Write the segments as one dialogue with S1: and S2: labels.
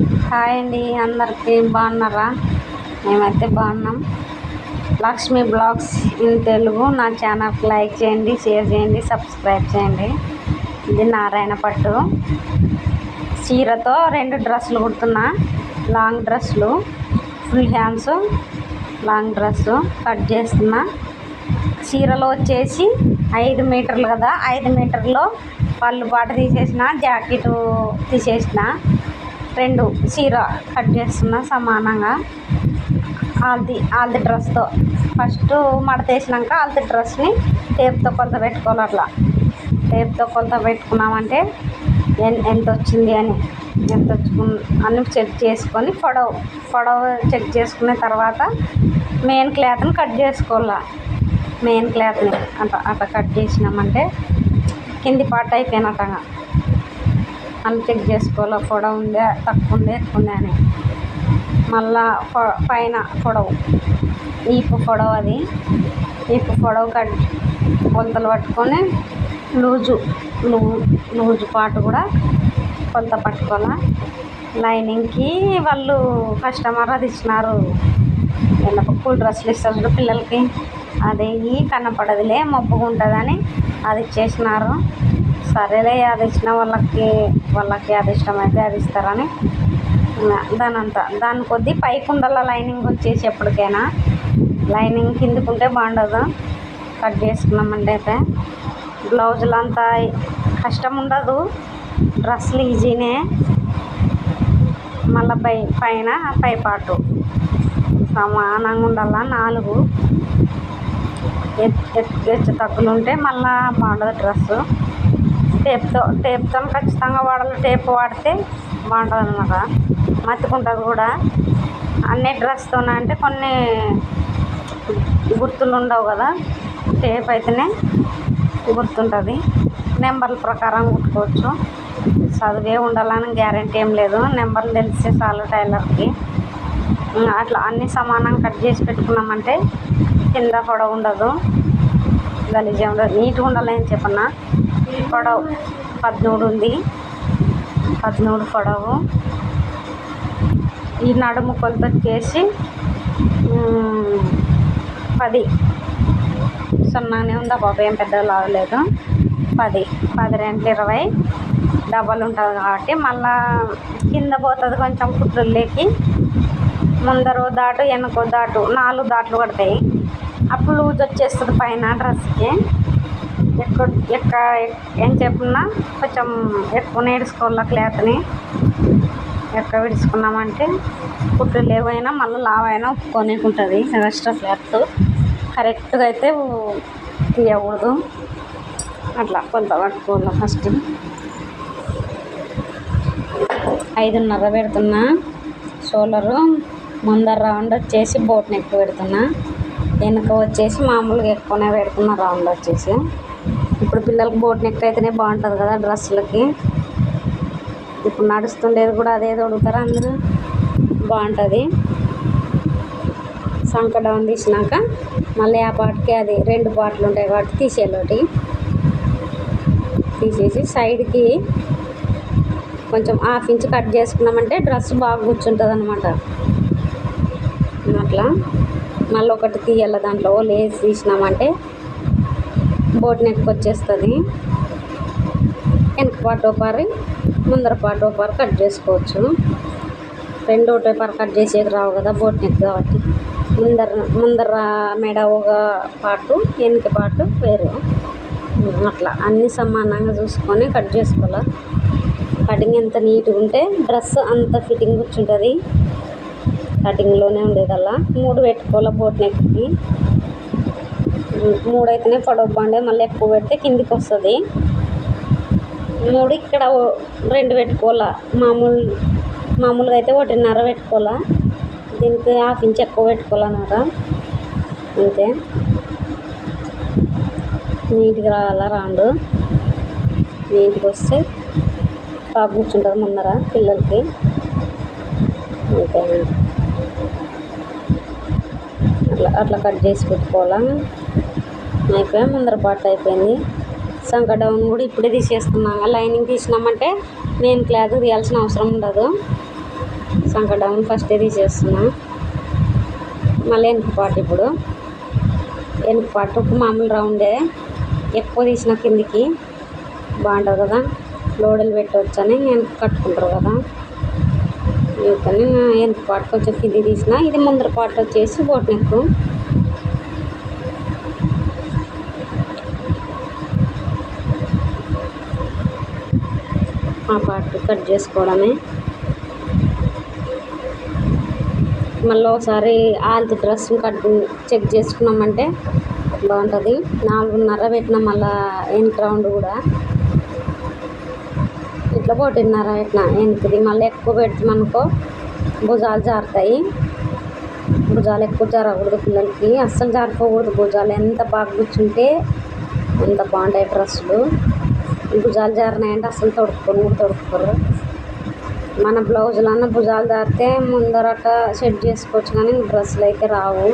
S1: Hi అండి అందరికీ బాగున్నారా? మేమైతే బాగున్నాం. Lakshmi blogs in Telugu. నా ఛానల్కి లైక్ చేయండి షేర్ చేయండి సబ్స్క్రైబ్ చేయండి. ఇది నారాయణ పట్టు. చీరతో రెండు డ్రెస్సులు కుడుతున్నా. లాంగ్ డ్రెస్సులు full hands long dress cut చేస్తున్నా. చీరలో వచ్చేసి ఐదు మీటర్లు కదా ఐదు మీటర్లో పళ్ళు పాట తీసేసిన జాకెట్ తీసేసిన. రెండు చీర కట్ చేస్తున్నా సమానంగా. ఆల్ది ఆల్ది డ్రెస్తో. ఫస్ట్ మడతేసినాక ఆల్ది డ్రెస్ని టేప్తో కొలత పెట్టుకోవాలి అట్లా. టేప్తో కొలత పెట్టుకున్నామంటే ఎంత వచ్చింది అని. ఎంత వచ్చుకు అని చెక్ చేసుకొని పొడవు పొడవు చెక్ చేసుకున్న తర్వాత మెయిన్ క్లాత్ని కట్ చేసుకోవాలా. మెయిన్ క్లాత్ని అట్లా అట్లా కట్ చేసినామంటే కింది పార్ట్ అయిపోయినట్టుగా. అని చెక్ చేసుకోవాలి? పొడవు ఉందా? తక్కువ ఉందా? ఎక్కువ ఉందా అని. మళ్ళా పైన పొడవు. ఈపు పొడవు అది. ఈపు పొడవు కట్ కొంతలు పట్టుకొని లూజు లూ లూజు పాటు కూడా కొంత పట్టుకోవాలా? లైనింగ్కి వాళ్ళు కస్టమర్ అది ఇచ్చినారు. ఇలా కూల్ డ్రెస్సులు ఇస్తారు పిల్లలకి. అది ఈ కనపడదులే మబ్బుగా ఉంటుందని అది ఇచ్చేసినారు. సరేలే అది ఇచ్చిన వాళ్ళకి వాళ్ళకి అది ఇష్టమైతే అది ఇస్తారని దాని అంతా దాని కొద్దీ పైకి ఉండాల లైనింగ్ వచ్చేసి ఎప్పటికైనా లైనింగ్ కిందకుంటే బాగుండదు. కట్ చేసుకున్నామంటే అయితే బ్లౌజులు అంతా కష్టం ఉండదు. డ్రెస్సులు ఈజీనే. మళ్ళీ పై పైన పై పాటు సమానంగా ఉండాల? నాలుగు. ఎత్తు ఎత్- హెచ్చు తగ్గులు ఉంటే మళ్ళీ బాగుండదు డ్రెస్సు. టేప్తో టేప్తో ఖచ్చితంగా వాడాలి టేప్ వాడితే బాగుంటుంది అనమాట మత్తుకుంటుంది కూడా. అన్ని డ్రెస్తో అంటే కొన్ని గుర్తులు ఉండవు కదా. టేప్ అయితేనే గుర్తుంటుంది. నెంబర్ల ప్రకారం కుట్టుకోవచ్చు. చదివే ఉండాలని గ్యారంటీ ఏం లేదు. నెంబర్లు తెలిస్తే చాలు టైలర్కి. అట్లా అన్ని సమానం కట్ చేసి పెట్టుకున్నామంటే కింద పొడవు ఉండదు. గలీజే ఉండదు. నీట్గా ఉండాలని చెప్పన్నా. పొడవు. పద్నూడు ఉంది. పద్నూడు పొడవు. ఈ నడుము కొలత పది. సున్నానే ఉంది బాబు? ఏం పెద్దగా లావలేదు పది. పది రెండు ఇరవై. డబల్ ఉంటుంది కాబట్టి మళ్ళా కింద పోతుంది కొంచెం కుట్రుల్లోకి ముందరు దాటు వెనకో దాటు నాలుగు దాట్లు పడతాయి. అప్పుడు లూజ్ వచ్చేస్తుంది పైన డ్రెస్కి. ఎక్కువ ఎక్క ఏం చెప్పినా కొంచెం ఎక్కువ నేర్చుకోవాలి క్లాత్ని. ఎక్కువ విడుచుకున్నామంటే కుట్లు లేవైనా మళ్ళీ లావైనా ఒప్పుకోనేకి ఉంటుంది ఎక్స్ట్రా క్లాత్. కరెక్ట్గా అయితే తీయకూడదు. అట్లా కొంత పట్టుకోవాలి ఫస్ట్. ఐదున్నర పెడుతున్నా. షోలరు ముందర రౌండ్ వచ్చేసి బోట్ నెక్ పెడుతున్నా. వెనుక వచ్చేసి మామూలుగా ఎక్కువనే పెడుతున్నా రౌండ్ వచ్చేసి. ఇప్పుడు పిల్లలకి బోట్ నెక్ అయితేనే బాగుంటుంది కదా డ్రెస్సులకి. ఇప్పుడు నడుస్తుండేది కూడా అదే తొడుగుతారా అందరూ? బాగుంటుంది. సంక డౌన్ తీసినాక మళ్ళీ ఆ పాటకి అది రెండు పాటలు ఉంటాయి కాబట్టి తీసేలోటి. తీసేసి సైడ్కి కొంచెం హాఫ్ ఇంచ్ కట్ చేసుకున్నామంటే డ్రెస్ బాగా కూర్చుంటుంది అనమాట అట్లా మళ్ళీ ఒకటి తీయాలి దాంట్లో లేస్ తీసినామంటే బోట్ నెక్ వచ్చేస్తుంది వెనక పాటు ఒకరి ముందర పాటు ఒకరు కట్ చేసుకోవచ్చు. రెండు ఒకటే పారు కట్ చేసేది రావు కదా బోట్ నెక్ కాబట్టి. ముందర ముందర మెడ ఒక పాటు వెనక పాటు వేరు. అట్లా అన్నీ సమానంగా చూసుకొని కట్ చేసుకోవాలి. కటింగ్ ఎంత నీట్గా ఉంటే డ్రెస్ అంత ఫిట్టింగ్ కూర్చుంటుంది కటింగ్లోనే ఉండేదల్లా. మూడు పెట్టుకోవాలి బోట్ నెక్కి మూడు అయితేనే పొడవు బండే మళ్ళీ ఎక్కువ పెడితే కిందికి వస్తుంది. మూడు ఇక్కడ రెండు పెట్టుకోవాలా మామూలు మామూలుగా అయితే ఒకటిన్నర పెట్టుకోవాలా. దీనికి హాఫ్ ఇంచ్ ఎక్కువ పెట్టుకోవాలన్నమాట. అంతే. నీట్గా రావాలా రాండు. నీట్గా వస్తే బాగా కూర్చుంటారు ముందర పిల్లలకి. అంతే. అట్లా అట్లా కట్ చేసి పెట్టుకోవాలా. అయిపోయి ముందర పాట అయిపోయింది. సంక డౌన్ కూడా ఇప్పుడే తీసేసుకున్నాం లైనింగ్ తీసినామంటే నేను క్లాత్ తీయాల్సిన అవసరం ఉండదు. సంక డౌన్ ఫస్టే తీసేస్తున్నా. మళ్ళీ వెనుక పాటు ఇప్పుడు. వెనుక పాటు ఒక మామూలు రౌండే. ఎక్కువ తీసిన కిందికి. బాగుంటుంది కదా. లోడలు పెట్టవచ్చని వెనక కట్టుకుంటారు కదా. అందుకని వెనుక పాటు కొంచెం కింది తీసిన ఇది ముందర పాటు వచ్చేసి బోట్ నెక్కు ఆ పార్ట్ కట్ చేసుకోవడమే. మళ్ళీ ఒకసారి ఆల్తి డ్రెస్ కట్ చెక్ చేసుకున్నామంటే బాగుంటుంది. నాలుగున్నర పెట్టిన మళ్ళీ వెనక రౌండ్ కూడా. ఇట్లా ఒకటిన్నర పెట్టిన వెనకది మళ్ళీ ఎక్కువ పెడతామనుకో భుజాలు జారుతాయి. భుజాలు ఎక్కువ జారకూడదు పిల్లలకి. అస్సలు జారిపోకూడదు భుజాలు. ఎంత బాగా కూర్చుంటే అంత బాగుంటాయి డ్రెస్సులు భుజాలు జారినాయంటే అసలు తొడుక్కొని కూడా తొడుక్కోరు మన బ్లౌజులన్న భుజాలు జారితే ముందరట సెట్ చేసుకోవచ్చు కానీ డ్రెస్సులు అయితే రావు.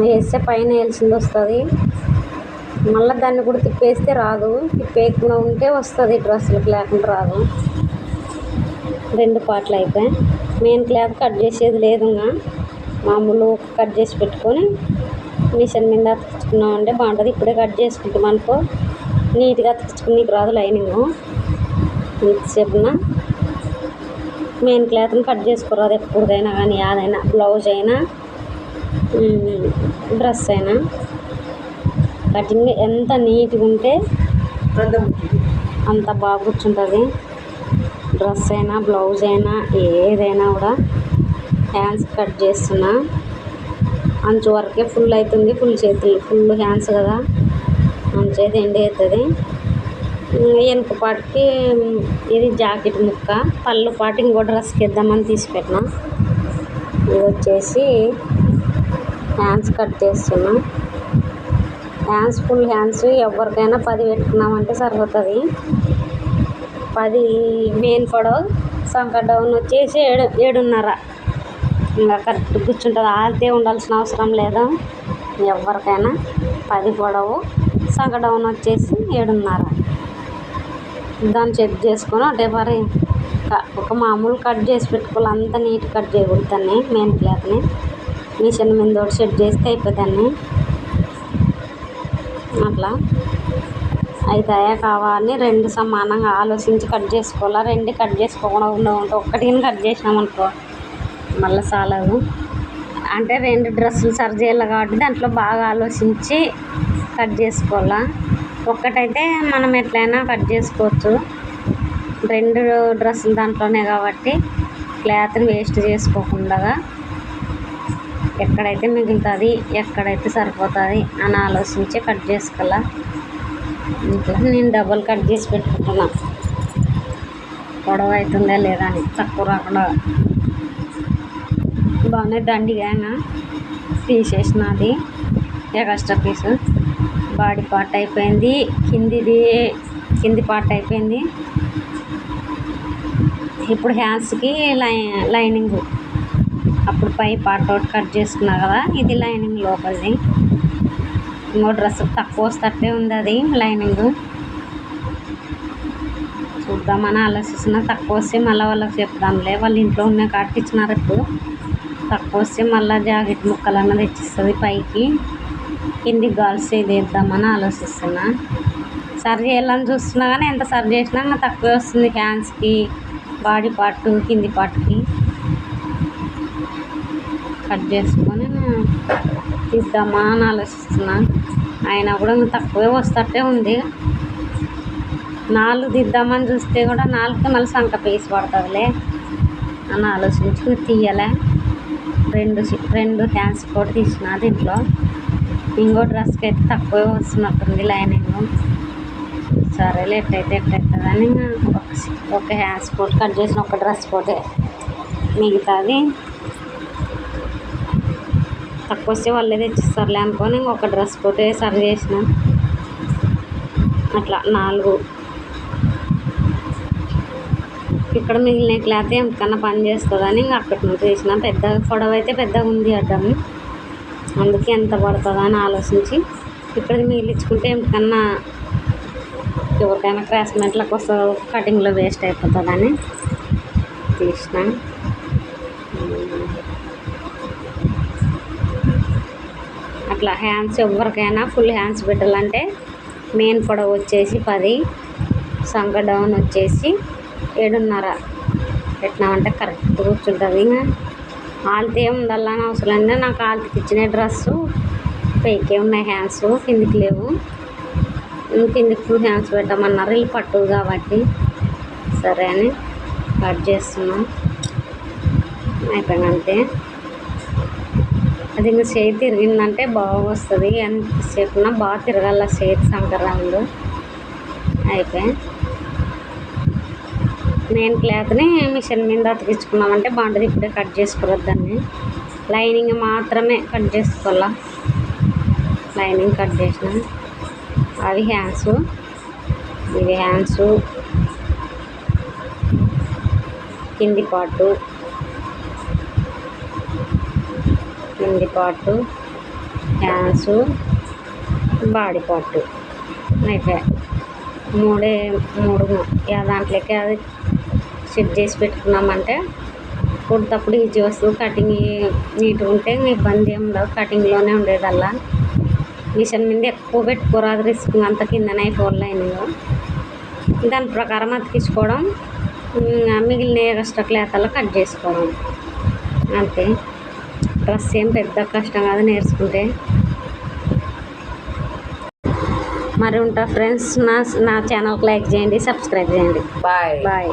S1: వేస్తే పైన వేయాల్సింది వస్తుంది. మళ్ళీ దాన్ని కూడా తిప్పేస్తే రాదు. తిప్పేయకుండా ఉంటే వస్తుంది డ్రెస్సులకు లేకుండా రాదు. రెండు పాటలు అయితే మెయిన్ క్లాత్ కట్ చేసేది లేదు ఇంకా. మామూలు కట్ చేసి పెట్టుకొని మిషన్ మీద అతికించుకున్నాం అంటే బాగుంటుంది. ఇప్పుడే కట్ చేసుకుంటాం అనుకో. నీట్గా అతికించుకుని రాదు లైనింగ్. ఇంతసేపున మెయిన్ క్లాత్ని కట్ చేసుకోరాదు ఎప్పుడైనా కానీ యాదైనా బ్లౌజ్ అయినా డ్రెస్ అయినా. కటింగ్ ఎంత నీట్గా ఉంటే అంత బాగా కూర్చుంటుంది. డ్రెస్ అయినా బ్లౌజ్ అయినా ఏదైనా కూడా హ్యాండ్స్ కట్ చేస్తున్నా. అంచు వరకే ఫుల్ అవుతుంది ఫుల్ చేతులు ఫుల్ హ్యాండ్స్ కదా. మంచిగా అయితే ఎండి అవుతుంది వెనక పాటికి ఇది జాకెట్ ముక్క పళ్ళు పాటు ఇంకో డ్రెస్కి ఇద్దామని తీసి ఇది వచ్చేసి హ్యాండ్స్ కట్ చేస్తున్నా. హ్యాండ్స్ ఫుల్ హ్యాండ్స్ ఎవరికైనా పది పెట్టుకున్నామంటే సరిపోతుంది. పది మెయిన్ పొడవు సంక డౌన్ వచ్చేసి ఏడు ఏడున్నర. ఇంకా కరెక్ట్ కూర్చుంటుంది ఆరితే ఉండాల్సిన అవసరం లేదు. ఎవరికైనా పది పొడవు సగడౌన్ డౌన్ వచ్చేసి ఏడున్నర. దాన్ని చెక్ చేసుకొని ఒకటే మరి ఒక మామూలు కట్ చేసి పెట్టుకోవాలి. అంత నీట్ కట్ చేయకూడదు మెయిన్ క్లాత్ని మిషన్ మీద ఒకటి సెట్ చేస్తే అయిపోతుంది అట్లా. అవుతాయా కావాలని రెండు సమానంగా ఆలోచించి కట్ చేసుకోవాలా? రెండు కట్ చేసుకోకుండా ఉండవు ఒక్కటిని కట్ చేసినామనుకో మళ్ళీ చాలదు అంటే రెండు డ్రెస్సులు సరి చేయాలి కాబట్టి దాంట్లో బాగా ఆలోచించి కట్ చేసుకోవాలా? ఒక్కటైతే మనం ఎట్లయినా కట్ చేసుకోవచ్చు. రెండు డ్రెస్సులు దాంట్లోనే కాబట్టి క్లాత్ని వేస్ట్ చేసుకోకుండా ఎక్కడైతే మిగులుతుంది ఎక్కడైతే సరిపోతుంది అని ఆలోచించి కట్ చేసుకోవాలా? ఇట్లా నేను డబల్ కట్ చేసి పెట్టుకుంటున్నా. పొడవు అవుతుందా లేదా అని తక్కువ రాకుండా. బాగానే దండిగా తీసేసినది. Extra piece? బాడీ పార్ట్ అయిపోయింది. కిందిది కింది పార్ట్ అయిపోయింది. ఇప్పుడు హ్యాండ్స్కి లై లైనింగ్. అప్పుడు పై పార్ట్ ఒకటి కట్ చేసుకున్నా కదా ఇది లైనింగ్ లోపలిది. ఇంకో డ్రెస్ తక్కువ వస్తట్టే ఉంది అది లైనింగ్. చూద్దామని ఆలోచిస్తున్నా తక్కువ వస్తే మళ్ళీ వాళ్ళకి చెప్దాంలే. వాళ్ళు ఇంట్లో ఉన్న కట్టించినారు ఇప్పుడు. తక్కువ వస్తే మళ్ళీ జాకెట్ ముక్కలు అన్నది తెచ్చిస్తుంది పైకి. కిందికి గాల్స్ ఇది ఆలోచిస్తున్నా. సర్వ్ చేయాలని చూస్తున్నా కానీ ఎంత సర్వ్ చేసినా ఇంకా తక్కువే వస్తుంది హ్యాండ్స్కి బాడీ పార్ట్ కింది పార్ట్కి. కట్ చేసుకొని తీద్దామా అని ఆలోచిస్తున్నా. అయినా కూడా ఇంకా తక్కువే వస్తట్టే ఉంది. నాలుగు తీద్దామని చూస్తే కూడా నాలుగుకి మళ్ళీ సంక పీస్ పడుతుందిలే అని ఆలోచించుకుని తీయలే. రెండు రెండు హ్యాండ్స్ కూడా తీసిన దీంట్లో. ఇంకో డ్రెస్కి అయితే తక్కువే వస్తున్నట్టుంది లైనింగ్. సరేలే ఎట్టయితే ఎట్టయితుందని ఒక సి- ఒక హ్యాండ్ స్పోర్ట్ కట్ చేసిన ఒక డ్రెస్ కోటే మిగతాది తక్కువ వస్తే వాళ్ళే తెచ్చిస్తారులే అనుకొని ఇంకొక డ్రెస్ కోటే సరి చేసిన. అట్లా నాలుగు. ఇక్కడ మిగిలిన క్లాత్ ఎంతకన్నా పని చేస్తుందని ఇంకా అక్కడి నుంచి చేసిన. పెద్ద పొడవు అయితే పెద్దగా ఉంది అడ్డం అందుకే ఎంత పడుతుందా అని ఆలోచించి ఇప్పటికి ఇచ్చుకుంటే కన్నా ఎవరికైనా క్రాస్మేట్లకు కోసం కటింగ్లో వేస్ట్ అయిపోతుందని తీసిన. అట్లా హ్యాండ్స్ ఎవరికైనా ఫుల్ హ్యాండ్స్ పెట్టాలంటే మెయిన్ పొడవు వచ్చేసి పది సంగ డౌన్ వచ్చేసి ఏడున్నర పెట్టినామంటే కరెక్ట్ కూర్చుంటుంది. ఇంకా ఆల్తే ఉండాలని అవసరం లేదు. నాకు ఆల్తకి ఇచ్చిన డ్రెస్సు పైకే ఉన్నాయి హ్యాండ్స్ కిందికి లేవు. కిందికి ఫుల్ హ్యాండ్స్ పెట్టమన్నారు. వీళ్ళు పట్టు కాబట్టి సరే అని కట్ చేస్తున్నాం. అయిపోయినంతే అది ఇంకా చేయి తిరిగిందంటే బాగా వస్తుంది. ఎంతసేపు బాగా తిరగాల. చేతి సంక్రాంతి. అయిపోయి నేను క్లాత్ని మిషన్ మీద అతికించుకున్నామంటే బాగుంటుంది ఇప్పుడే కట్ చేసుకోవద్దు దాన్ని. లైనింగ్ మాత్రమే కట్ చేసుకోవాలా? లైనింగ్ కట్ చేసిన. అవి హ్యాండ్స్ ఇవి హ్యాండ్స్ కింది పాటు కింది పాటు హ్యాండ్స్ బాడీ పార్ట్ అయితే మూడే మూడు దాంట్లోకి అది సెట్ చేసి పెట్టుకున్నామంటే కుడతప్పుడు ఈజీ వస్తుంది. కటింగ్ నీట్గా ఉంటే ఇబ్బంది ఏమి ఉండదు. కటింగ్లోనే ఉండేదల్లా. మిషన్ మీద ఎక్కువ పెట్టుకోరాదు రిస్క్. అంత కిందనే ఫోర్ లైన్లో. దాని ప్రకారం అతికించుకోవడం మిగిలిన ఎక్స్ట్రా క్లాతల్లో కట్ చేసుకోవడం. అంతే. డ్రెస్ ఏం పెద్ద కష్టం కాదు నేర్చుకుంటే. మరి ఉంటా ఫ్రెండ్స్. నా నా ఛానల్కి లైక్ చేయండి సబ్స్క్రైబ్ చేయండి.
S2: బాయ్.
S1: బాయ్.